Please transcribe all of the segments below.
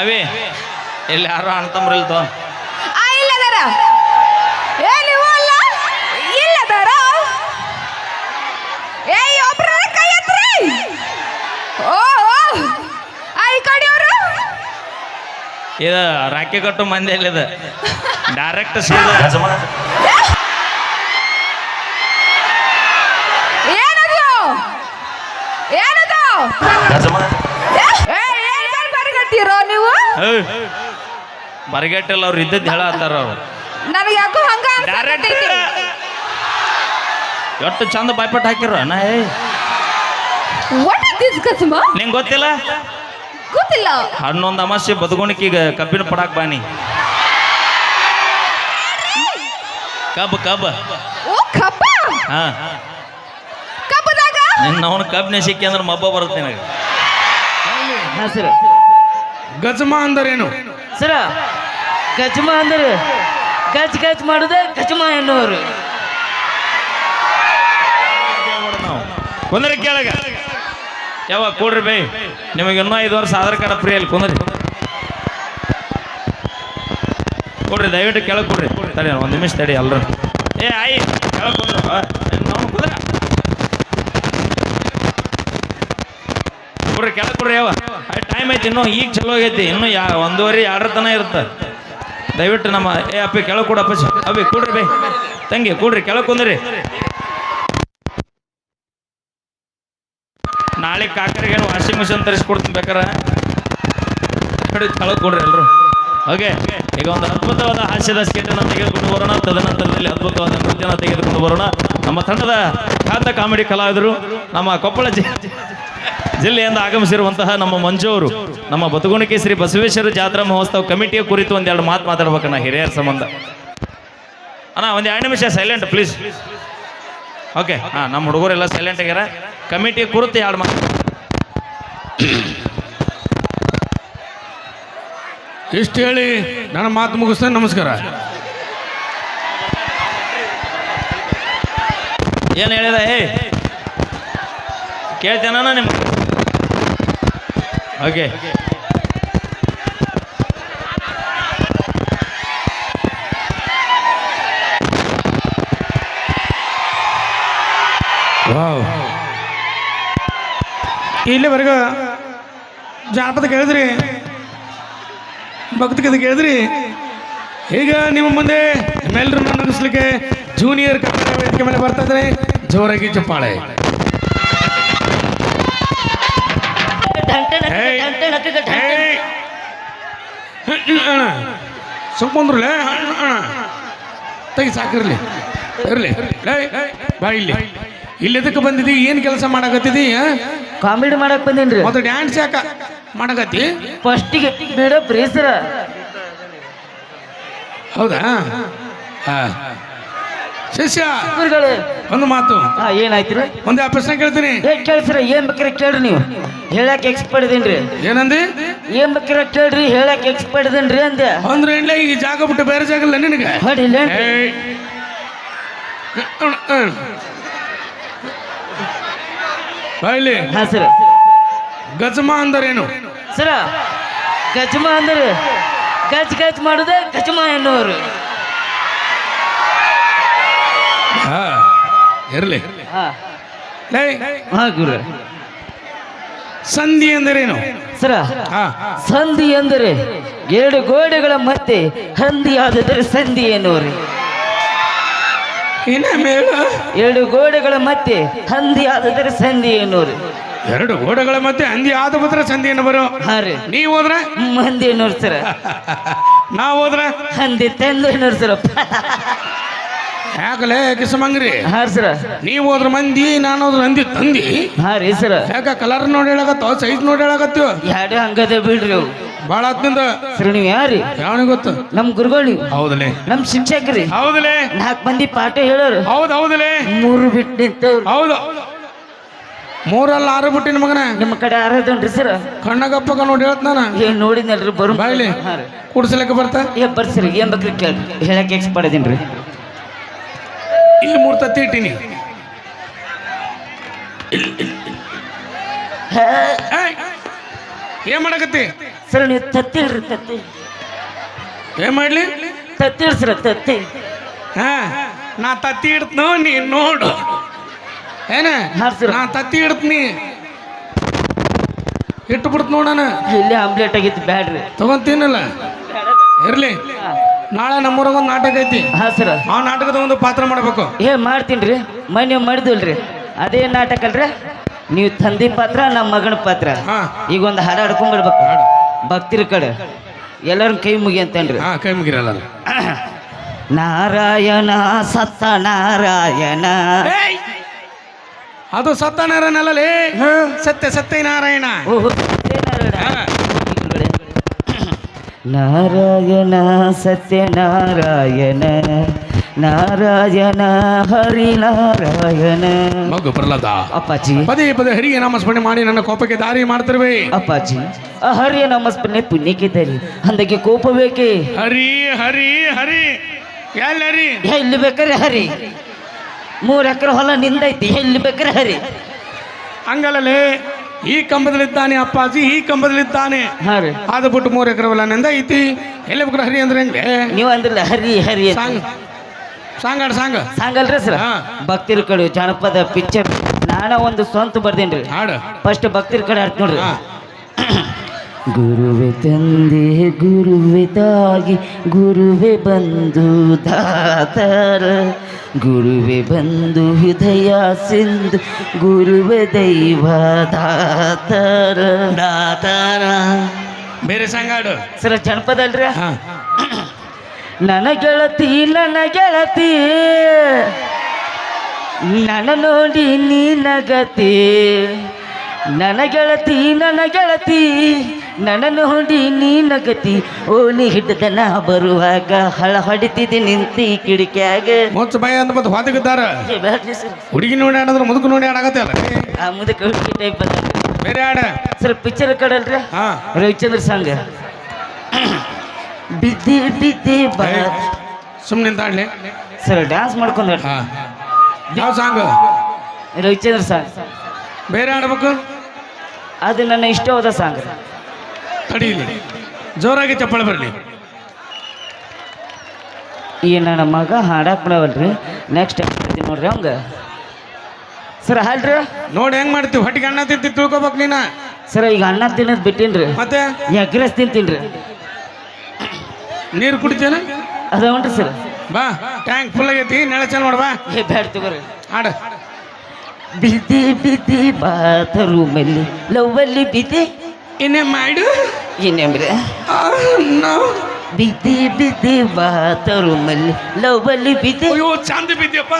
ಅವೇ ಇಲ್ಲಿ ಯಾರೋ ಅಣ್ತಂಬ್ರಿಲ್ತು ಆ ಇಲ್ಲದಾರ ಏ ನೀವು ಅಲ್ಲ? ಇಲ್ಲದಾರ ಏ ಒಬ್ರ ಕೈ ಎತ್ರಿ. ಓ ಓ. ಆ ಈ ಕಡೆಯವರು ಇದು ರಾಕಿ ಕಟ್ಟು ಮಂದಿ ಎಲ್ಲಿದೆ? ಡೈರೆಕ್ಟ್ ಸೀದಾ. ಏನದು? ಏನದು ಏ ಏನ್ ಬರ್ಗಟ್ಟಿರೋ ನೀವು ಬರಗಟ್ಟಿಲ್ಲ ಅವ್ರು ಇದ್ದದ್ದು ಹೇಳತ್ತಾರ ಅವ್ರು. ನನಗೆ ಯಾಕೋ ಹಂಗ ಡೈರೆಕ್ಟ್. ಎಷ್ಟು ಚಂದ ಬಾಯ್ಪಟ್ಟು ಹಾಕಿರ ನಾ ಏ ವಾಟ್ is this ಕಸ್ಮ? ನಿಂಗೆ ಗೊತ್ತಿಲ್ಲ? ಗೊತ್ತಿಲ್ಲ. ಹನ್ನೊಂದು ಅಮಾಸೆ ಈಗ ಕಬ್ಬಿನ ಪಡಾಕ್ ಬಾನಿ ಕಬ್ಬು ಕಬ್ಬ. ಓ ಕಬ್ಬ? ಹಾ. ಕಬ್ಬದಾಗ? ನಿನ್ನ ಅವನು ಕಬ್ಬಿನ ಸಿಕ್ಕಿ ಅಂದ್ರೆ ಮಬ್ಬ ಬರುತ್ತೆ ನನಗೆ. ಹಾಂ ಸರ ಗಜಮ ಅಂದರೇನು? ಸರ ಗಜಮ ಅಂದ್ರೆ ಗಜ್ ಗಜ್ ಮಾಡುದ ಗಜಮ ಎನ್ನುವರು. ಕುಂದ್ರಿ ಕೇಳಗ. ಯಾವ ಕೊಡ್ರಿ ಬೈ. ನಿಮಗೆ ಇನ್ನೂ ಐದು ವರ್ಷ ಆಧಾರ್ ಕಾರ್ಡ್ ಫ್ರೀ ಅಲ್ಲಿ ಕುಂದ್ರಿ. ಕೊಡ್ರಿ ದಯವಿಟ್ಟು ಕೆಳಗೆ ಕೊಡ್ರಿ. ತಡಿ ಒಂದು ನಿಮಿಷ ತಡಿ ಎಲ್ಲರೂ ಏ ಆಯ್ ಕೆಳಗೆ ಕುಂದ್ರು. ನಾವು ಕುಂದ್ರ. ಕೊಡ್ರಿ ಕೆಳಗೆ ಕೊಡ್ರಿ ಯಾವ ಟೈಮ್ ಐತಿ ಇನ್ನೂ ಈಗ ಚಲೋ ಆಗೈತಿ, ಇನ್ನೂ ಯಾ ಒಂದೂವರೆ, ಎರಡರ ತನ ಇರುತ್ತೆ. ದಯವಿಟ್ಟು ನಮ್ಮ ಏ, ಅಪ್ಪಿ, ಕೆಳಗೆ ಕೊಡಪ್ಪ ಅಬ್ಬಿ ಕೊಡ್ರಿ ಬೈ. ತಂಗಿ, ಕೊಡ್ರಿ, ಕೆಳಗೆ ಕುಂದ್ರಿ. ನಾಳೆ ಕಾಕರಿಗೆ ವಾಷಿಂಗ್ ಮಿಷನ್ ತರಿಸ್ಕೊಡ್ತೀನಿ ಬೇಕಾರೆ. ಕೆಳಗೆ ಕೊಡ್ರಿ ಎಲ್ಲರೂ ಓಕೆ, ಈಗ ಒಂದು ಅದ್ಭುತವಾದ ಹಾಸ್ಯದ ಸ್ಕೇಟನ್ನು ತೆಗೆದುಕೊಂಡು ಬರೋಣ. ತದನಂತರದಲ್ಲಿ ಅದ್ಭುತವಾದ ನೃತ್ಯನ ತೆಗೆದುಕೊಂಡು ಬರೋಣ. ನಮ್ಮ ತಂಡದ ಖ್ಯಾತ ಕಾಮಿಡಿ ಕಲಾವಿದರು, ನಮ್ಮ ಕೊಪ್ಪಳ ಜಿ ಜಿಲ್ಲೆಯಿಂದ ಆಗಮಿಸಿರುವಂತಹ ನಮ್ಮ ಮಂಜೂರು ನಮ್ಮ ಬತುಗುಣಕಿ ಶ್ರೀ ಬಸವೇಶ್ವರ ಜಾತ್ರಾ ಮಹೋತ್ಸವ ಕಮಿಟಿಯ ಕುರಿತು ಒಂದೆರಡು ಮಾತು ಮಾತಾಡ್ಬೇಕಣ್ಣ ಹಿರಿಯರ ಸಂಬಂಧ. ಅಣ್ಣ ಒಂದು ಎರಡು ನಿಮಿಷ ಸೈಲೆಂಟ್ ಪ್ಲೀಸ್ ಓಕೆ ಹಾಂ ನಮ್ಮ ಹುಡುಗರೆಲ್ಲ ಸೈಲೆಂಟ್ ಆಗ್ಯಾರ ಕಮಿಟಿ ಕುರಿತು ಎರಡು ಮಾತು. ಇಷ್ಟು ಹೇಳಿ ನನ್ನ ಮಾತು ಮುಗಿಸ್ತೇನೆ ನಮಸ್ಕಾರ. ಏನು ಹೇಳಿದ? ಹೇ ಕೇಳ್ತೇನ ನಿಮ್ಗೆ? ಓಕೆ ವಾವ್ ಇಲ್ಲಿವರೆಗೂ ಜಾನಪದ ಕೇಳಿದ್ರಿ. ಭಕ್ತಿಗೀತೆ ಕೇಳಿದ್ರಿ. ಈಗ ನಿಮ್ಮ ಮುಂದೆ ನಿಮ್ಮೆಲ್ಲರನ್ನು ನಗಿಸ್ಲಿಕ್ಕೆ ಜೂನಿಯರ್ ಕನ್ನಡ ವೇದಿಕೆ ಮೇಲೆ ಬರ್ತಾ ಇದ್ದಾರೆ. ಜೋರಾಗಿ ಚಪ್ಪಾಳೆ. ಅಣ್ಣ ತೆಗಿ ಸಾಕಿರ್ಲಿ. ಇರ್ಲಿ. ಬಾ ಇಲ್ಲಿ. ಇಲ್ಲಿ ಎದಕ್ಕೆ ಬಂದಿದ್ದಿ ಏನು ಕೆಲಸ ಮಾಡಕತ್ತಿದಿ? ಕಾಮಿಡಿ ಮಾಡಕ್ ಬಂದೇನ್ರಿ. ಮತ್ತೆ ಡ್ಯಾನ್ಸ್ ಯಾಕ ಮಾಡಕತ್ತಿ? ಫಸ್ಟಿಗೆ ಬಿಡಪ್ ರೀ ಸರ ಹೌದಾ? ಹಾ. ಶಿಷ್ಯ ಗುರುಗಳೇ. ಒಂದು ಮಾತು. ಹಾ ಏನಾಯ್ತ್ರಿ? ಒಂದೇ ಆ ಪ್ರಶ್ನೆ ಕೇಳ್ತೀನಿ. ಏ ಕೇಳ್ಸ್ರ ಏನ್ ಬೇಕ್ರಿ ಕೇಳ್ರಿ ನೀವು. ಹೇಳಕ್ ಎಕ್ಸ್ಪರ್ಟ್ ಇದೀನ್ರಿ ಏನಂದಿ? ಏನ್ ಬೇಕ್ರಿ ಕೇಳ್ರಿ? ಹೇಳಕ್ ಎಕ್ಸ್ಪರ್ಟ್ ಇದೀನ್ರಿ ಅಂದೆ. ಅಂದ್ರೆ ಇಲ್ಲ ಈ ಜಾಗ ಬಿಟ್ಟು ಬೇರೆ ಜಾಗ ಇಲ್ಲ ನಿನಗೆ? ಹೇಳಿ ಏಯ್. ಬಾ ಇಲ್ಲಿ. ಹಾ ಸರ. ಗಜಮ ಅಂದರೇನು? ಸರ ಗಜ್ಮ ಅಂದ್ರೆ ಗಜ್ ಗಜ್ ಮಾಡುದೇ ಗಜ್ಮ ಎನ್ನುವರು. ಹಾ. ಇರ್ಲಿ. ಹಾ. ಲೇ, ಹಾ ಗುರು. ಸಂಧಿ ಅಂದ್ರೇನು? ಸರ ಹಾ. ಸಂಧಿ ಅಂದರೆ ಎರಡು ಗೋಡೆಗಳ ಮತ್ತೆ ಹಂದಿ ಆದರೆ ಸಂಧಿ ಏನು ಇನ್ನ ಮೇಲು? ಎರಡು ಗೋಡೆಗಳ ಮತ್ತೆ ಹಂದಿ ಆದರೆ ಸಂಧಿ ಎನ್ನುವರು. ಎರಡು ಗೋಡೆಗಳ ಮತ್ತೆ ಹಂದಿ ಆದ ಬದ್ರ ಸಂಧಿಯನ್ನು ಬರೋ. ಹಾ ರೀ. ನೀವು ಹೋದ್ರೆ? ಮಂದಿ ಎನ್ನುವರು ಸರ. ನಾವು ಹೋದ್ರ? ಹಂದಿ ತಂದು ಎನ್ನುವರು ಸರ. ಯಾಕಲೇ ಕಿಸಮಂಗ್ರಿ? ಹಾ ರೀ ಸರ. ನೀವು ಹೋದ್ರ ಮಂದಿ ನಾನು ಹೋದ್ರ ಮಂದಿ ತಂದಿ. ಹಾ ರೀ ಸರ. ಯಾಕ ಕಲರ್ ನೋಡಿ ಹೇಳಕತ್ತ ಸೈಜ್ ನೋಡಿ ಹೇಳಕತ್ತೀವ ಎರಡು ಹಂಗದ ಬಿಡ್ರಿ ಅವು. ಭಾಳ ಸರ ನೀವು ಯಾರಿ? ಯಾವನಿಗೆ ಗೊತ್ತು? ನಮ್ ಗುರುಗಳು ನೀವು. ಹೌದಲೇ. ನಮ್ ಶಿಕ್ಷಕರಿ. ಹೌದಲೇ. ನಾಲ್ಕು ಮಂದಿ ಪಾಠ ಹೇಳೋರು. ಹೌದು ಹೌದಲೇ. ಮೂರು ಬಿಟ್ಟು ನಿಂತವ್ರು. ಹೌದು. ಮೂರಲ್ಲ ಆರು ಬಿಟ್ಟಿನ ಮಗನ? ನಿಮ್ಮ ಕಡೆ ಆರದನ್ರಿ ಸರ? ಕಣ್ಣಗಪ್ಪಗ ನೋಡಿ ಹೇಳ್ತ ನಾನು. ಏನ್ ನೋಡಿದ್ನಲ್ರಿ ಬರು ಬಾಯ್ಲಿ ಹಾ ರೀ ಕುಡ್ಸಲಕ್ಕೆ ಬರ್ತಾ? ಏ ಬರ್ಸಿರಿ ಏನ್ ಬೇಕ್ರಿ ಕೇಳಿ ಹೇಳಕ್ ಎಕ್ಸ್ಪರ್ಟ್ ಇದೀನ್ರಿ ಇಲ್ಲಿ ಮೂರ್ ತತ್ತಿ ಇಟ್ಟಿನಿ! ಏನ್ ಮಾಡಕತ್ತಿ? ಸರ್ ನೀವು ತತ್ತಿ ತತ್ತಿ. ಏನ್ ಮಾಡ್ಲಿ? ತತ್ತಿ ಸರ್ ತತ್ತಿ. ಹಾ ನಾ ತತ್ತಿ ಇಡ್ತನೋ ನೀ ನೋಡು. ಏನ. ನಾ ತತ್ತಿ ಇಡ್ತೀನಿ ಇಟ್ಟು ಬಿಡ್ತು ನೋಡಣ ಇಲ್ಲಿ ಆಮ್ಲೆಟ್ ಆಗಿತ್ತು ಬ್ಯಾಡ್ರಿ. ತಗೊಂತೀನಲ್ಲ? ಇರ್ಲಿ. ನಾಳೆ ನಮ್ಮೂರಾಗ ಒಂದು ನಾಟಕ ಐತಿ. ಹಾ ಸರ್. ಆ ನಾಟಕದ ಒಂದು ಪಾತ್ರ ಮಾಡಬೇಕು. ಏ ಮಾಡ್ತೀನಿ ರೀ ಮೊನ್ನೆ ಮಾಡಿದ್ವಲ್ರಿ. ಅದೇ ನಾಟಕ ಅಲ್ರಿ. ನೀವು ತಂದಿ ಪಾತ್ರ ನಮ್ಮ ಮಗನ ಪಾತ್ರ. ಹಾ. ಈಗ ಒಂದು ಹಾಡು ಹಾಡ್ಕೊಂಡ್ಬಿಡ್ಬೇಕು. ಭಕ್ತಿರ ಕಡೆ. ಎಲ್ಲರೂ ಕೈ ಮುಗಿ ಅಂತೇನ್ರಿ. ಹಾ ಕೈ ಮುಗಿರಲ್ಲ ನಾರಾಯಣ ಸತ್ತ ನಾರಾಯಣ. ಅದು ಸತ್ಯನಾರಾಯಣಲ್ಲೇ ಸತ್ಯ ಸತ್ಯ ನಾರಾಯಣ ಓಹೋ, ಸತ್ಯನಾರಾಯಣ. ನಾರಾಯಣ ಸತ್ಯನಾರಾಯಣ ನಾರಾಯಣ ಹರಿನಾರಾಯಣ. ಮಗು ಪ್ರಹ್ಲಾದ. ಅಪ್ಪಾಜಿ. ಪದೇ ಪದೇ ಹರಿಗೆ ನಾಮಸ್ಮರಣೆ ಮಾಡಿ ನನ್ನ ಕೋಪಕ್ಕೆ ದಾರಿ ಮಾಡ್ತಿರುವೆ. ಅಪ್ಪಾಜಿ ಆ ಹರಿಯ ಪುಣ್ಯಕ್ಕೆ ದಾರಿ ಅಂದಕ್ಕೆ ಕೋಪ ಬೇಕೇ ಹರಿ ಹರಿ ಹರಿ. ಎಲ್ಲಿ ಹರಿ ಎಲ್ಲಿ ಬೇಕಾರೆ ಹರಿ. ಮೂರು ಎಕರೆ ಹೊಲ ನಿಂದೈತಿ ಎಲ್ಲಿ ಬೇಕಾರೆ ಹರಿ. ಹಂಗಲ್ಲೇ ಈ ಕಂಬದಲ್ಲಿದ್ದಾನೆ ಅಪ್ಪಾಜಿ ಈ ಕಂಬದಲ್ಲಿದ್ದಾನೆ. ಹಾ ರೀ. ಅದು ಬಿಟ್ಟು ಮೂರು ಎಕರೆ ಹೊಲ ನಿಂದ ಐತಿ. ಎಲ್ಲಿ ಬೇಕು ಹರಿ ಅಂದ್ರೆ ಹೆಂಗೆ? ನೀವು ಅಂದ್ರೆ ಹರಿ ಹರಿ ಅಂತ. ಸಾಂಗ್. Song song. ಸಾಂಗಲ್ರಿ ಸರ್? ಹಾ. ಭಕ್ತಿರ ಕಡೆ ಜಾನಪದ ಪಿಕ್ಚರ್ ನಾನ ಒಂದು ಸ್ವಂತ ಬರ್ದೇನ್ರಿ. ಹಾಡು. ಫಸ್ಟ್ ಭಕ್ತಿರ ಕಡೆ ಆಡ್ತ ನೋಡ್ರಿ. ಹಾ. ಗುರುವೆ ತಂದೆ ಗುರುವೆ ತಾಯಿ ಗುರುವೆ ಬಂಧು ದಾತರ ಗುರುವೆ ಬಂಧು ಹೃದಯ ಸಿಂಧು ಗುರುವೆ ದೈವ ದಾತರ. ದಾತರ. ಬೇರೆ ಸಂಗಾಡು ಸರ ಜನಪದ ಅಲ್ರಿ ನನ್ನ ಗೆಳತಿ ನನ್ನ ಗೆಳತಿ ನನ್ನ ನೋಡಿ ನೀ ನಗತಿ. ನನ್ನ ಗೆಳತಿ ನನ್ನ ಗೆಳತಿ ನನ್ನ ಹೊಡಿ ನೀ ನಗತಿ ಓಣಿ ಹಿಡ್ದನ ಬರುವಾಗ ಹಳ ಹೊಡಿತಿದ್ದೆ ನಿಂತಿ ಕಿಡಿಕ್ಯಾಗ. ಮುಚ್ಚ ಭಯ ಅಂತ ಮತ್ತೆ ಹೊದಗಿದ್ದಾರ? ಹುಡುಗಿ ನೋಡಿ ಆಡಿದ್ರೆ ಮುದುಕು ನೋಡಿ ಆಡಾಗತ್ತೆ ಅಲ್ಲ? ಆ ಮುದಕ್ಕೆ ಹುಡುಗಿ ಟೈಪ್ ಬಂದ ಬೇರೆ ಆಡ ಸರ್ ಪಿಕ್ಚರ್ ಕಡಲ್ರಿ? ಹಾ. ರವಿಚಂದ್ರ ಸಾಂಗ್ ಬಿದ್ದಿ ಬಿದ್ದಿ ಬಾ. ಸುಮ್ಮನೆ ಆಡ್ಲಿ ಸರ್ ಡ್ಯಾನ್ಸ್ ಮಾಡ್ಕೊಂಡ್ ಯಾವ ಸಾಂಗ್? ರವಿಚಂದ್ರ ಸಾಂಗ್ ಬೇರೆ ಆಡ್ಬೇಕು ಅದು ನನ್ನ ಇಷ್ಟವಾದ ಸಾಂಗ್. ತಡೀಲಿ. ಜೋರಾಗಿ ಚಪ್ಪಳ ಬರಲಿ. ಈ ನನ್ನ ಮಗ ಹಾಡಕ್ ಬಿಡವಲ್ರಿ. ನೆಕ್ಸ್ಟ್ ನೋಡ್ರಿ ಅವಂಗ. ಸರ್ ಹಾಲ್ರಿ ನೋಡಿ ಹೆಂಗ್ ಮಾಡ್ತೀವಿ? ಹೊಟ್ಟಿಗೆ ಅಣ್ಣ ತಿಂತೀವಿ ತಿಳ್ಕೊಬೇಕು ನೀನ. ಸರ್ ಈಗ ಅನ್ನ ತಿನ್ನೋದು ಬಿಟ್ಟಿನ್ರಿ. ಮತ್ತೆ? ಎಗ್ರೆಸ್ ತಿಂತೀನ್ರಿ. ನೀರು ಕುಡಿತೇನೆ ಉಂಟ್ರಿ ಸರ್ ಬಾ ಟ್ಯಾಂಕ್ ಫುಲ್ ಆಗೈತಿ ನೆಳ ಚೆಲ್ ನೋಡ್ ಬಾ. ಏ ಬ್ಯಾಡ ತಗೋರಿ. ಹಾಡ. ಬಿದ್ದಿ ಬಿದ್ದಿ ಲವ್ ಲವ್ವಲ್ಲಿ ಬಿದ್ದಿ ಇನ್ನೇ ಮಾಡು. ನೋ. ಬಿದ್ದಿ ಬಿದ್ದಿ ಬಾತರು ಮಲ್ಲಿ ಲವ್ವಲ್ಲಿ ಬಿದ್ದಿ ಅಯ್ಯೋ ಚಂದ ಬಿದ್ದಿಯಪ್ಪ.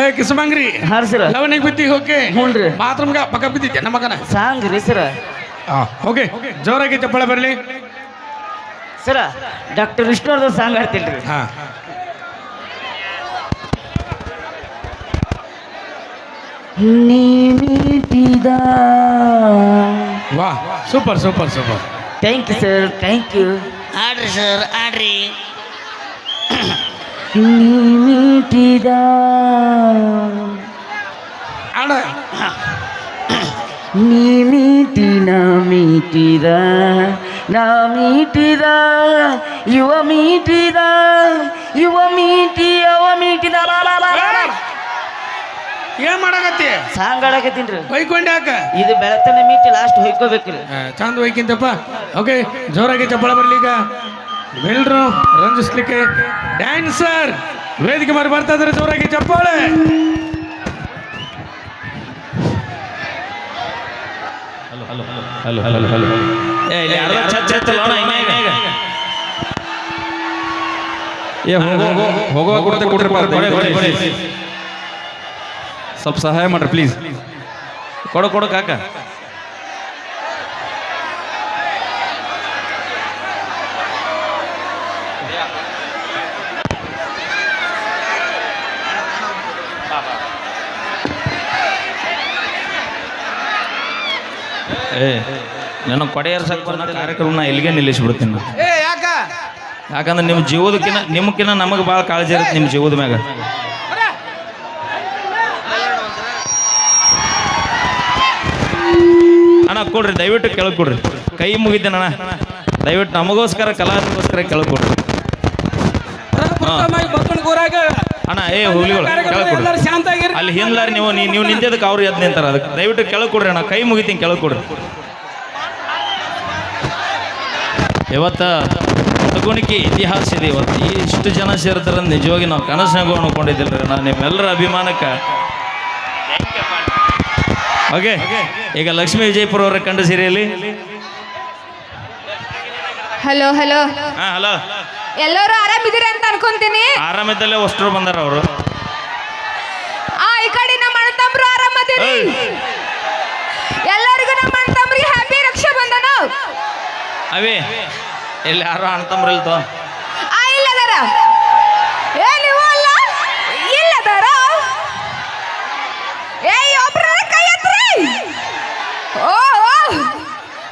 ಏ ಕಿಸಮಂಗ್ರಿ. ಹಾಂ ಸರ. ಲವನಿಗೆ ಬಿದ್ದಿ ಹೋಕೆ. ಹ್ಞೂನ್ರಿ ಬಾತ್ರೂಮ್ಗೆ ಪಕ್ಕ ಬಿದ್ದಿದ್ದೆ ನಮ್ಮ ಮಗನ? ಸಾಂಗ್ ರೀ ಸರ ಓಕೆ ಜೋರಾಗಿ ಚಪ್ಪಳ ಬರಲಿ. ಸರ ಡಾಕ್ಟರ್ ವಿಷ್ಣುವರ್ಧನ್ ಸಾಂಗ್ ಹಾಡ್ತಿಲ್ರಿ. ಹಾಂ. ನೀ ಮೀಟಿದ ವಾ super super super. Thank you sir thank you ಆಡ್ರಿ sir ಆಡ್ರಿ. ನೀ ಮೀಟಿದ ಆಡ. ನೀ ಮೀಟಿ ನಾ ಮೀಟಿದ ನಾ ಮೀಟಿದ ಯುವ ಮೀಟಿದ ಯುವ ಮೀಟಿ ಅವ ಮೀಟಿದ. ಬಾ ಬಾ ಬಾ ಬಾ ಬಾ. ಏನ್ ಮಾಡಾಕತ್ತಿ? ಸಾಂಗ್ ಆಡಾಕತ್ತೀನ್ರಿ ಯಾಕ? ಇದು ಬೆಳತನ ಮೀಟಿ ಲಾಸ್ಟ್ ಹೊಯ್ಕೋಬೇಕ್ರಿ ಚಂದ್ ಚಂದ ಹೊಯ್ಕಿಂತಪ್ಪ. ಓಕೆ ಜೋರಾಗಿ ಚಪ್ಪಳ ಬರ್ಲಿ ಈಗ. ಎಲ್ರು ರಂಜಿಸ್ಲಿಕ್ಕೆ. ಡ್ಯಾನ್ಸರ್ ವೇದಿಕೆ ಮಾರಿ ಬರ್ತಾ ಇದ್ರೆ ಜೋರಾಗಿ ಚಪ್ಪಾಳೆ. ಹಲೋ ಹಲೋ ಹಲೋ ಹಿಂಗೆ. ಏ ಹೋಗೋ ಹೋಗೋ ಕೊಡ್ತೆ. ಸ್ವಲ್ಪ ಸಹಾಯ ಮಾಡ್ರಿ ಪ್ಲೀಸ್ ಕೊಡು ಕೊಡು ಕಾಕ. ಏ ನನಗೆ ಕೊಡೆಯರ್ಸಕ್ ಬಂದ ಕಾರ್ಯಕ್ರಮ ಇಲ್ಲಿಗೆ ನಿಲ್ಲಿಸ್ಬಿಡ್ತೀನಿ ನಾನು. ಏ ಯಾಕ? ಯಾಕಂದ್ರೆ ನಿಮ್ಮ ಜೀವದಕ್ಕಿಂತ ನಿಮ್ಕಿನ್ನ ನಮಗೆ ಭಾಳ ಕಾಳಜಿ ಇರುತ್ತೆ ನಿಮ್ಮ ಜೀವದ ಮ್ಯಾಗ ಅಣ್ಣ ಕೊಡ್ರಿ ದಯವಿಟ್ಟು ಕೆಳಗೆ ಕೊಡ್ರಿ. ಕೈ ಮುಗಿದ್ದೇನಣ್ಣ ದಯವಿಟ್ಟು ನಮಗೋಸ್ಕರ ಕಲಾಕೋಸ್ಕರ ಕೆಳಗೆ ಕೊಡ್ರಿ. ಪ್ರಪ್ರಥಮವಾಗಿ ಬಕ್ಕನ ಊರಾಗ ಅಣ್ಣ ಏ ಹುಲಿಗಳು ಕೆಳಗೆ ಕೊಡ್ರಿ. ಅಲ್ಲಿ ಹಿಂದ್ಲಾರಿ ನೀವು ನೀ- ನೀವು ನಿಂತಿದ್ದಕ್ಕೆ ಅವ್ರು ಎದ್ದು ನಿಂತಾರ. ಅದಕ್ಕೆ ದಯವಿಟ್ಟು ಕೆಳಗೆ ಕೊಡ್ರಿ ಅಣ್ಣ. ಕೈ ಮುಗಿತೀನಿ ಕೆಳಗೆ ಕೊಡ್ರಿ. ಇವತ್ತ ತಗುಣಿಕೆ ಇತಿಹಾಸ ಇದೆ. ಇವತ್ತು ಇಷ್ಟು ಜನ ಸೇರ್ತಾರ ನಿಜವಾಗಿ ನಾವು ಕನಸಿನಾಗೂ ಅನ್ಕೊಂಡಿದ್ದಿಲ್ಲ ನಾನು ನಿಮ್ಮೆಲ್ಲರ ಅಭಿಮಾನಕ್ಕೆ ಓಕೆ ಈಗ ಲಕ್ಷ್ಮೀ ವಿಜಯಪುರ ಅವರ ಕಂಡ ಸೀರೆಯಲ್ಲಿ? ಹಲೋ ಹಲೋ ಹಾ ಹಲೋ ಎಲ್ಲರೂ ಆರಾಮಿದ್ದೀರಿ ಅಂತ ಅನ್ಕೊಂತೀನಿ. ಆರಾಮಿದ್ದಲ್ಲೇ ಅಷ್ಟರು ಬಂದಾರ ಅವರು. ಆ ಈ ಕಡೆ ನಮ್ಮ ಅಣ್ಣ ಆರಾಮದೀರಿ. ಎಲ್ಲರಿಗೂ ನಮ್ಮ ಅಣ್ಣ ಹ್ಯಾಪಿ ರಕ್ಷಾ ಬಂಧನ ಅವೇ ಇಲ್ಲಿ ಯಾರೋ ತೋ ಆ ಇಲ್ಲದಾರ ಏ ನೀವು ಅಲ್ಲ ಇಲ್ಲದಾರ ಏ ಒಬ್ರ ಕೈ ಎತ್ರಿ ಓ ಓ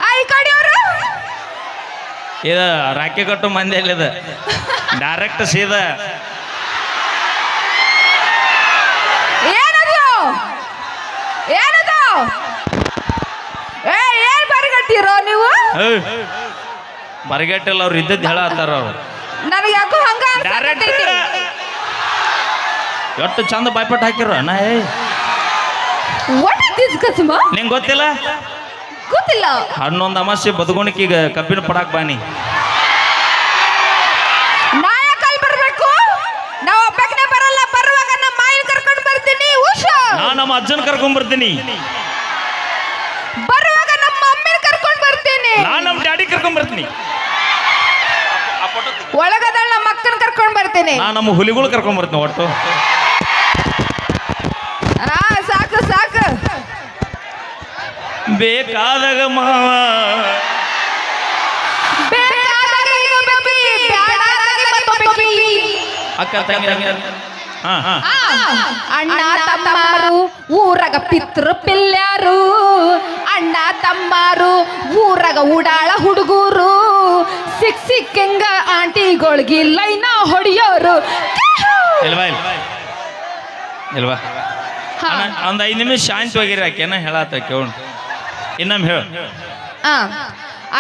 ಆ ಈ ಕಡೆಯವರು ಇದು ರಾಕಿ ಕಟ್ಟು ಮಂದಿ ಎಲ್ಲಿದೆ? ಡೈರೆಕ್ಟ್ ಸೀದಾ. ಏನದು? ಏನದು? ಏ ಏನ್ ಬರಿಗಟ್ಟಿರೋ ನೀವು? ಬರಗಟ್ಟಿಲ್ಲ ಅವ್ರು ಇದ್ದದ್ದು ಹೇಳತ್ತಾರ ಅವ್ರು. ನನಗೆ ಯಾಕೋ ಹಂಗ ಡೈರೆಕ್ಟ್. ಎಷ್ಟು ಚಂದ ಬಾಯ್ಪಟ್ಟು ಹಾಕಿರೋ? ನಾ ಏ ವಾಟ್ is this ಕಸುಮ? ನಿಂಗೆ ಗೊತ್ತಿಲ್ಲ? ಗೊತ್ತಿಲ್ಲ. ಹನ್ನೊಂದು ಅಮಾಸೆ ಬದುಕೋಣಿಕ್ ಈಗ ಕಬ್ಬಿನ ಪಡಾಕ್ ಬಾನಿ. ನಾ ಯಾಕಲ್ಲಿ ಬರ್ಬೇಕು. ನಾ ಒಬ್ಬಕ್ಕನೆ ಬರಲ್ಲ ಬರುವಾಗ ನಮ್ಮ ಮಾಯಿನ ಕರ್ಕೊಂಡು ಬರ್ತೀನಿ. ಉಷಾ. ನಾ ನಮ್ಮ ಅಜ್ಜನ ಕರ್ಕೊಂಡ್ ಬರ್ತೀನಿ. ಬರುವಾಗ ನಮ್ಮ ಅಮ್ಮನ ಕರ್ಕೊಂಡು ಬರ್ತೀನಿ. ನಾ ನಮ್ಮ ಡ್ಯಾಡಿ ಕರ್ಕೊಂಡ್ ಬರ್ತೀನಿ. ಒಳಗದ ನಮ್ಮ ಅಕ್ಕನ ಕರ್ಕೊಂಡು ಬರ್ತೀನಿ. ನಾ ನಮ್ಮ ಹುಲಿಗಳು ಕರ್ಕೊಂಡ್ ಬರ್ತೀನಿ ಒಟ್ಟು ಹಾ ಸಾಕು ಸಾಕು ಬೇಕಾದಾಗ ಮಾವ. ಅಕ್ಕ ತಂಗಿ ಹಾ ಹಾ. ಅಣ್ಣ ತಮ್ಮರು ಊರಗ ಪಿತೃ ಪಿಲ್ಯಾರು. ಅಣ್ಣ ತಮ್ಮಾರು ಊರಗ ಉಡಾಳ ಹುಡುಗರು. ಸಿಕ್ ಸಿಕ್ಕಂಗ ಆಂಟಿಗಳಿಗೆ ಲೈನ ಹೊಡಿಯೋರು. ಇಲ್ವಾ ಇಲ್ವಾ. ಒಂದ್ ಐದು ನಿಮಿಷ ಶಾಂತವಾಗಿರಾಕೇನ ಹೇಳತ್ತ ಕೇಳ ಇನ್ನೊಮ್ಮೆ ಹೇಳ. ಆ,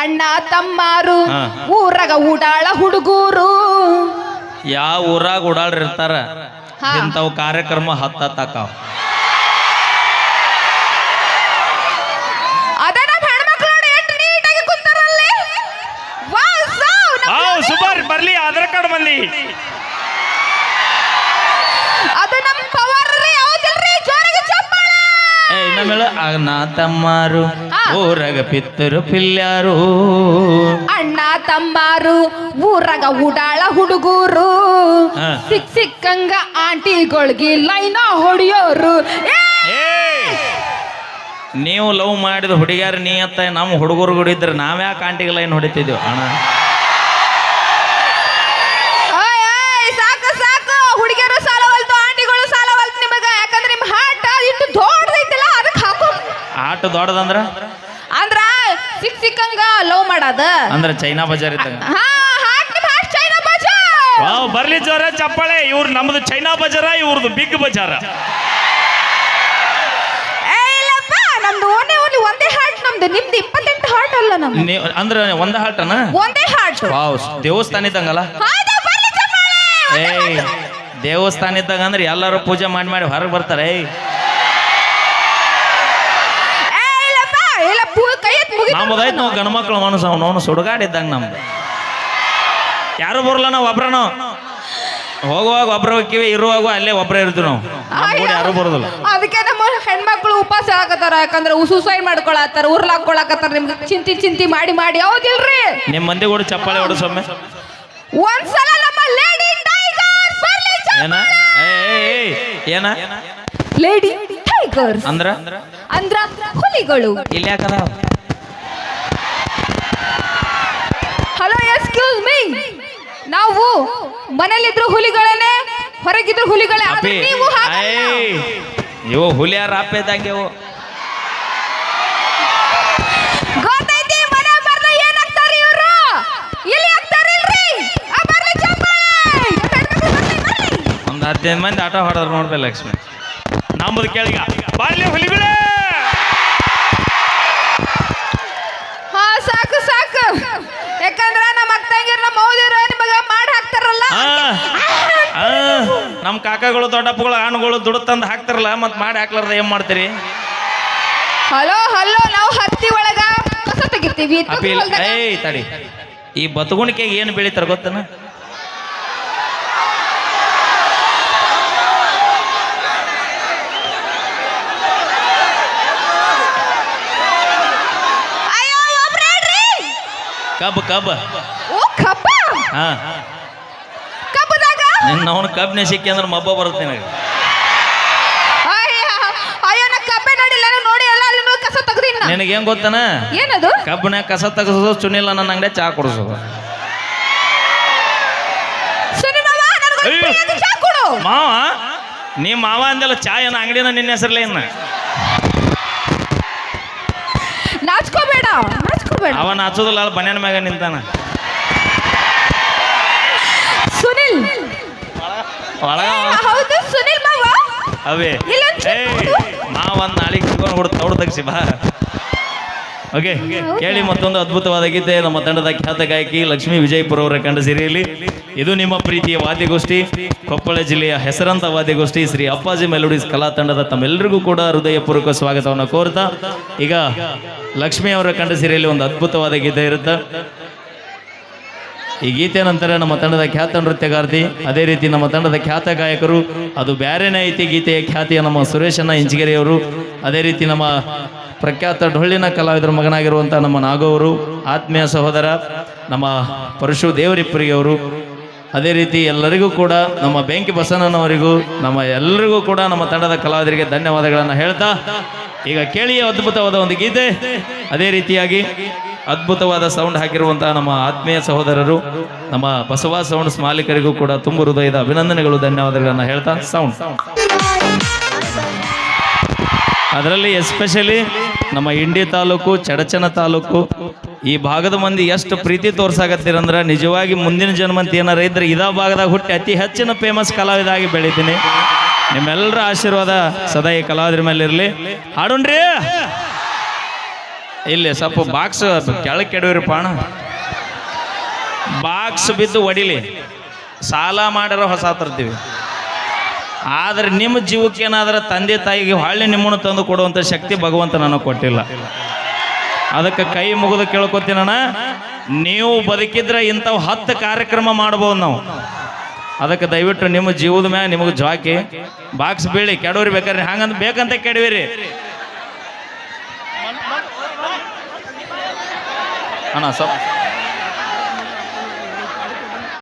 ಅಣ್ಣ ತಮ್ಮಾರು ಊರಾಗ ಊರಗ ಉಡಾಳ ಹುಡುಗೂರು. ಯಾವ ಊರಾಗ ಉಡಾಳ ಇರ್ತಾರ? ಹಾ. ಇಂಥವು ಕಾರ್ಯಕ್ರಮ ಹತ್ತಾಕಾವ್ ಅದ ನಮ್ಮ ಹೆಣ್ಮಕ್ಳು ನೋಡಿ ಎಷ್ಟು ನೀಟಾಗಿ ಕುಂತಾರಲ್ಲಿ. ವಾವ್ ಸಾವ್ ನಮ್ಮ- ಸುಮಾರು ಬರ್ಲಿ ಆಧಾರ್ ಕಾರ್ಡ್ ಬಂದಿ ಅದು ನಮ್ಮ ಪವರ್ ರೀ ಹೌದಿಲ್ರಿ? ಜೋರಾಗಿ ಚಪ್ಪಾಳೆ. ಏ ಇನ್ನೊಮ್ಮೆ ಹೇಳು. ಅಣ್ಣ ತಮ್ಮಾರು. ಊರಾಗ ಪಿತ್ತರು ಪಿಲ್ಯಾರು. ಅಣ್ಣ ತಮ್ಮಾರು ಊರಾಗ ಉಡಾಳ ಹುಡುಗರು. ಹಾ. ಸಿಕ್ ಸಿಕ್ಕಂಗ ಆಂಟಿಗೊಳ್ಗಿ ಲೈನ ಹೊಡಿಯೋರು. ಏ! ನೀವು ಲವ್ ಮಾಡಿದ ಹುಡುಗ್ಯಾರ ನೀ ಅತ್ತ ನಮ್ಮ ಹುಡುಗರು ಗುಡಿದ್ರೆ ನಾವ್ಯಾಕೆ ಆಂಟಿಗೆ ಲೈನ್ ಹೊಡಿತಿದ್ವಿ? ಅಣ್ಣ ಓಯ್, ಓಯ್, ಸಾಕು ಸಾಕು ಹುಡುಗಿಯರು ಸಾಲವಲ್ತು ಆಂಟಿಗಳು ಸಾಲವಲ್ತು ನಿಮಗ ಯಾಕಂದ್ರೆ ನಿಮ್ ಹಾಟ್ ಇಟ್ಟು ದೊಡ್ಡದೈತಿಲ್ಲ ಅದಕ್ಕೆ ಹಾಕೋ ಆಟ ದೊಡ್ಡದಂದ್ರ? ಅಂದ್ರ ಸಿಕ್ ಸಿಕ್ಕಂಗ ಲವ್ ಮಾಡದ. ಅಂದ್ರ ಚೈನಾ ಬಜಾರ್ ಇದ್ದಂಗ. ಹಾ ನಿಮ್ ಚೈನಾ ಬಾಜಾ ವಾವ್ ಬರ್ಲಿ ಜೋರ ಚಪ್ಪಾಳೆ. ಇವ್ರು ನಮ್ದು ಚೈನಾ ಬಜಾರ ಇವ್ರದ್ದು ಬಿಗ್ ಬಜಾರ. ಏ ಇಲ್ಲಪ್ಪ ನಮ್ದು ಓನೇ ಓನ್ಲಿ ಒಂದೇ ಹಾಟ್ ನಮ್ದು ನಿಮ್ದು ಇಪ್ಪತ್ತೆಂಟು ಹಾಟ್ ಅಲ್ಲ ನಮ್ದು. ನೀವು ಅಂದ್ರ ಒಂದ ಹಾಟನ? ಒಂದೇ ಹಾಟ್. ವಾವ್ ದೇವಸ್ಥಾನ ಇದ್ದಂಗಲ್ಲ? ಹೌದಾ ಬರ್ಲಿ ಚಪ್ಪಾಳೆ ಏಯ್ ದೇವಸ್ಥಾನ ಇದ್ದಾಗ ಅಂದ್ರೆ ಎಲ್ಲರೂ ಪೂಜೆ ಮಾಡಿ ಮಾಡಿ ಹೊರಗೆ ಬರ್ತಾರೆ. ಏಯ್ ನಮ್ಮದೈತ್ ನಾವು ಗಂಡು ಮನಸ್ಸು ಮನುಷ್ಯ ಅವನು ಸುಡುಗಾಡಿದ್ದಂಗೆ ನಮ್ದು. ಯಾರು ಬರಲ್ಲ ನಾವು ಒಬ್ರನು. ಹೋಗುವಾಗ ಒಬ್ರ ಹೋಗ್ತೀವಿ ಇರುವಾಗ ಅಲ್ಲೇ ಒಬ್ರ ಇರ್ತೀವಿ ನಾವು. ಕೂಡ ಯಾರು ಬರೋದಿಲ್ಲ. ಅದಕ್ಕೆ ನಮ್ಮ ಹೆಣ್ಮಕ್ಳು ಉಪವಾಸ ಆಗತ್ತಾರ ಯಾಕಂದ್ರೆ ಸೂಸೈಡ್ ಮಾಡ್ಕೊಳತ್ತಾರ ಉರ್ಲಾಕೊಳಕತ್ತಾರ ನಿಮ್ಗೆ ಚಿಂತಿ ಚಿಂತಿ ಮಾಡಿ ಮಾಡಿ ಹೌದಿಲ್ರಿ? ನಿಮ್ಮ ಮಂದಿ ಕೂಡ ಚಪ್ಪಾಳೆ ಹೊಡಸೊಮ್ಮೆ ಒಂದ್ಸಲ ನಮ್ಮ ಲೇಡಿ ಟೈಗರ್ ಬರ್ಲಿ ಏನ? ಏನ? ಲೇಡಿ ಟೈಗರ್ಸ್ ಅಂದ್ರ? ಅಂದ್ರ ಹುಲಿಗಳು. ಇಲ್ಲಿ ಯಾಕದ? ಹಲೋ ಎಕ್ಸ್ಕ್ಯೂಸ್ ಮೀ ನಾವು ಮನೇಲಿದ್ರು ಹುಲಿಗಳೇನೆ ಹೊರಗಿದ್ರು ಹುಲಿಗಳೇ ಆದ್ರೆ ನೀವು ಹಾಗಲ್ಲ. ಇವು ಹುಲಿಯಾರ ಇವು? ಗೊತ್ತೈತಿ ಮನೆ ಬರ್ದ ಏನಾಗ್ತಾರ ಇವ್ರು? ಇಲ್ಲಿ ಆಗ್ತಾರಿಲ್ರಿ ಆ ಬರ್ಲಿ ಚಪ್ಪಾಳೆ ಹೆಣ್ಮಕ್ಳು ಬರ್ಲಿ, ಬರ್ಲಿ. ಒಂದು ಹದಿನೈದು ಮಂದಿ ಆಟ ಹೊಡೆದ್ರು ನೋಡ್ಬೇಕು ಲಕ್ಷ್ಮಿ. ನಮ್ಮದು ಕೇಳಿಗ. ಬಾಲ್ಯ ಹುಲಿಗಳೇ ಹಾ ಸಾಕು ಸಾಕು ಯಾಕಂದ್ರೆ ಕಾಕಾಗಳು ದೊಡ್ಡಪ್ಪಗಳು ಹಣ್ಣುಗಳು ದುಡ್ಡು ತಂದು ಹಾಕ್ತಾರಲ್ಲ ಮತ್ತೆ ಮಾಡಿ ಹಾಕ್ಲಾರ್ದ ಏನ್ ಮಾಡ್ತೀರಿ? ಹಲೋ ಹಲೋ ನಾವು ಹತ್ತಿ ಒಳಗ ಕಸ ತೆಗಿತೀವಿ. ಏಯ್ ತಡಿ. ಈ ಬತಗುಣಿಕೆಗೆ ಏನು ಬೆಳಿತಾರ ಗೊತ್ತನ? ಕಬ್ಬ. ಓ ಕಬ್ಬ? ಹಾ. ನಿನ್ನ ಅವನು ಕಬ್ಬಿನ ಸಿಕ್ಕಿ ಅಂದ್ರೆ ಮಬ್ಬ ಬರುತ್ತೆ ನನಗೆ. ಅಯ್ಯ ಅಯ್ಯೋ ನಾ ಕಬ್ಬೆ ನೋಡಿಲ್ಲ ನಾನು ನೋಡಿ ಎಲ್ಲ ಅಲ್ಲಿ ನೋಡಿ ಕಸ ತೆಗ್ದಿನ ನಿನಗೇನ್ ಗೊತ್ತನ? ಏನದು? ಕಬ್ಬನ ಕಸ ತೆಗೆಸೋದು ಚುನಿಲ್ಲ ನನ್ನ ಅಂಗಡಿ ಚಾ ಕುಡಿಸೋದು. ಸುನಿ ಮಾವ ನನಗೊಂದು ಅಯ್ಯೋ. ಪ್ರಿಯಾದ ಚಾ ಕೊಡು. ಮಾವ ನೀ ಮಾವ ಅಂದೆಲ್ಲ ಚಾ ಏನ ಅಂಗಡಿನ ನಿನ್ನ ಹೆಸರಲ್ಲ ಏನ ನಾಚ್ಕೋಬೇಡ ನಾಚ್ಕೋಬೇಡ. ಅವ ನಾಚೋದಿಲ್ಲ ಅಲ್ಲಿ ಬನ್ಯಾನ ಮ್ಯಾಗ ನಿಂತಾನ ಸುನಿಲ್ ಒಳಗ ಹೌದು ಸುನಿಲ್ ಮಾವ? ಅವೇ ಇಲ್ಲೊಂದ್ ಮಾವ ಒಂದು ನಾಳೆಗೆ ಸಿಗೋಣ ಕೊಡು ತೌಡು ತೆಗ್ಸಿ ಬಾ. ಓಕೆ ಕೇಳಿ ಮತ್ತೊಂದು ಅದ್ಭುತವಾದ ಗೀತೆ ನಮ್ಮ ತಂಡದ ಖ್ಯಾತ ಗಾಯಕಿ ಲಕ್ಷ್ಮೀ ವಿಜಯಪುರ ಅವರ ಕಂಡ ಸಿರಿಯಲ್ಲಿ. ಇದು ನಿಮ್ಮ ಪ್ರೀತಿಯ ವಾದ್ಯಗೋಷ್ಠಿ ಕೊಪ್ಪಳ ಜಿಲ್ಲೆಯ ಹೆಸರಂತ ವಾದ್ಯಗೋಷ್ಠಿ ಶ್ರೀ ಅಪ್ಪಾಜಿ ಮೆಲೋಡಿಸ್ ಕಲಾ ತಂಡದ ತಮ್ಮೆಲ್ಲರಿಗೂ ಕೂಡ ಹೃದಯಪೂರ್ವಕ ಸ್ವಾಗತವನ್ನು ಕೋರ್ತಾ ಈಗ ಲಕ್ಷ್ಮಿ ಅವರ ಕಂಡ ಸಿರಿಯಲ್ಲಿ ಒಂದು ಅದ್ಭುತವಾದ ಗೀತೆ ಇರುತ್ತೆ. ಈ ಗೀತೆ ನಂತರ ನಮ್ಮ ತಂಡದ ಖ್ಯಾತ ನೃತ್ಯಗಾರ್ತಿ, ಅದೇ ರೀತಿ ನಮ್ಮ ತಂಡದ ಖ್ಯಾತ ಗಾಯಕರು, ಅದು ಬ್ಯಾರೇನೇ ಐತಿ ಗೀತೆಯ ಖ್ಯಾತಿಯ ನಮ್ಮ ಸುರೇಶನ ಇಂಚಿಗೆರೆಯವರು ಅದೇ ರೀತಿ ನಮ್ಮ ಪ್ರಖ್ಯಾತ ಡೊಳ್ಳಿನ ಕಲಾವಿದರ ಮಗನಾಗಿರುವಂಥ ನಮ್ಮ ನಾಗೋವರು ಆತ್ಮೀಯ ಸಹೋದರ, ನಮ್ಮ ಪರಶು ದೇವರಿಪ್ಪರಿಗೆಯವರು ಅದೇ ರೀತಿ ಎಲ್ಲರಿಗೂ ಕೂಡ ನಮ್ಮ ಬೆಂಕಿ ಬಸವಣ್ಣನವರಿಗೂ ನಮ್ಮ ಎಲ್ಲರಿಗೂ ಕೂಡ ನಮ್ಮ ತಂಡದ ಕಲಾವಿದರಿಗೆ ಧನ್ಯವಾದಗಳನ್ನು ಹೇಳ್ತಾ, ಈಗ ಕೇಳಿ ಅದ್ಭುತವಾದ ಒಂದು ಗೀತೆ, ಅದೇ ರೀತಿಯಾಗಿ ಅದ್ಭುತವಾದ ಸೌಂಡ್ ಹಾಕಿರುವಂತಹ ನಮ್ಮ ಆತ್ಮೀಯ ಸಹೋದರರು, ನಮ್ಮ ಬಸವ ಸೌಂಡ್ಸ್ ಮಾಲೀಕರಿಗೂ ಕೂಡ ತುಂಬ ಹೃದಯದ ಅಭಿನಂದನೆಗಳು, ಧನ್ಯವಾದಗಳನ್ನು ಹೇಳ್ತಾ ಸೌಂಡ್ ಅದರಲ್ಲಿ ಎಸ್ಪೆಷಲಿ ನಮ್ಮ ಇಂಡಿ ತಾಲೂಕು, ಚಡಚನ ತಾಲೂಕು, ಈ ಭಾಗದ ಮಂದಿ ಎಷ್ಟು ಪ್ರೀತಿ ತೋರ್ಸಾಕತ್ತೀರಂದ್ರೆ ನಿಜವಾಗಿ ಮುಂದಿನ ಜನ್ಮಂತ ಏನಾರ ಇದ್ರೆ ಇದ ಭಾಗದಾಗ ಹುಟ್ಟಿ ಅತಿ ಹೆಚ್ಚಿನ ಫೇಮಸ್ ಕಲಾವಿದಾಗಿ ಬೆಳಿತೀನಿ. ನಿಮ್ಮೆಲ್ಲರ ಆಶೀರ್ವಾದ ಸದಾ ಈ ಕಲಾವಿದರ ಮೇಲೆ ಇರಲಿ ಹಾಡುಣ್ರಿ. ಇಲ್ಲಿ ಸ್ವಲ್ಪ ಬಾಕ್ಸ್ ಕೆಳಗೆ ಕೆಡವಿರಪ್ಪ ಅಣ್ಣ. ಬಾಕ್ಸ್ ಬಿದ್ದು ಒಡಿಲಿ. ಸಾಲ ಮಾಡಿರೋ ಹೊಸ ತರ್ತೀವಿ ಆದ್ರೆ ನಿಮ್ಮ ಜೀವಕ್ಕೆ ಏನಾದ್ರೆ ತಂದೆ ತಾಯಿಗೆ ಹೊಳ್ಳಿ ನಿಮ್ಮನ್ನು ತಂದು ಕೊಡುವಂಥ ಶಕ್ತಿ ಭಗವಂತ ನನಗೆ ಕೊಟ್ಟಿಲ್ಲ. ಅದಕ್ಕೆ ಕೈ ಮುಗಿದು ಕೇಳ್ಕೊತೀನಣ್ಣ. ನೀವು ಬದುಕಿದ್ರೆ ಇಂಥವು ಹತ್ತು ಕಾರ್ಯಕ್ರಮ ಮಾಡ್ಬೋದು ನಾವು. ಅದಕ್ಕೆ ದಯವಿಟ್ಟು ನಿಮ್ಮ ಜೀವದ ಮ್ಯಾಗ ನಿಮಗೆ ಜಾಕಿ ಬಾಕ್ಸ್ ಬೀಳಿ ಕೆಡವ್ರಿ ಬೇಕಾದ್ರೆ ಹಂಗಂತ ಬೇಕಂತ ಕೆಡವಿರಿ ಅಣ್ಣ ಸ್ವಲ್ಪ